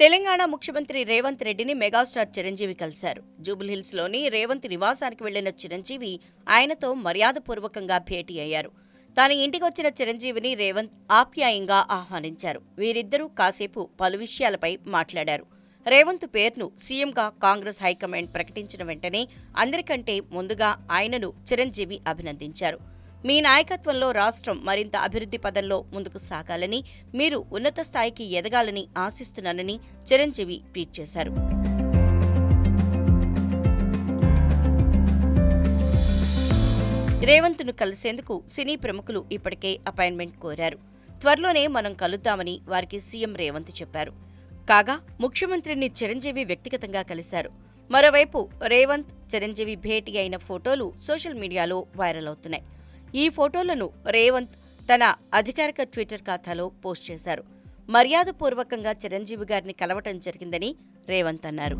తెలంగాణ ముఖ్యమంత్రి రేవంత్ రెడ్డిని మెగాస్టార్ చిరంజీవి కలిశారు. జూబిల్హిల్స్లోని రేవంత్ నివాసానికి వెళ్ళిన చిరంజీవి ఆయనతో మర్యాదపూర్వకంగా భేటీ అయ్యారు. తాను ఇంటికి వచ్చిన చిరంజీవిని రేవంత్ ఆప్యాయంగా ఆహ్వానించారు. వీరిద్దరూ కాసేపు పలు విషయాలపై మాట్లాడారు. రేవంత్ పేరును సీఎంగా కాంగ్రెస్ హైకమాండ్ ప్రకటించిన వెంటనే అందరికంటే ముందుగా ఆయనను చిరంజీవి అభినందించారు. మీ నాయకత్వంలో రాష్ట్రం మరింత అభివృద్ధి పదంలో ముందుకు సాగాలని మీరు ఉన్నత స్థాయికి ఎదగాలని ఆశిస్తున్నానని చిరంజీవి ట్వీట్ చేశారు. రేవంత్ను కలిసేందుకు సినీ ప్రముఖులు ఇప్పటికే అపాయింట్మెంట్ కోరారు. త్వరలోనే మనం కలుద్దామని వారికి సీఎం రేవంత్ చెప్పారు. కాగా ముఖ్యమంత్రిని చిరంజీవి వ్యక్తిగతంగా కలిశారు. మరోవైపు రేవంత్ చిరంజీవి భేటీ అయిన ఫోటోలు సోషల్ మీడియాలో వైరల్ అవుతున్నాయి. ఈ ఫోటోలను రేవంత్ తన అధికారిక ట్విట్టర్ ఖాతాలో పోస్ట్ చేశారు. మర్యాదపూర్వకంగా చిరంజీవి గారిని కలవటం జరిగిందని రేవంత్ అన్నారు.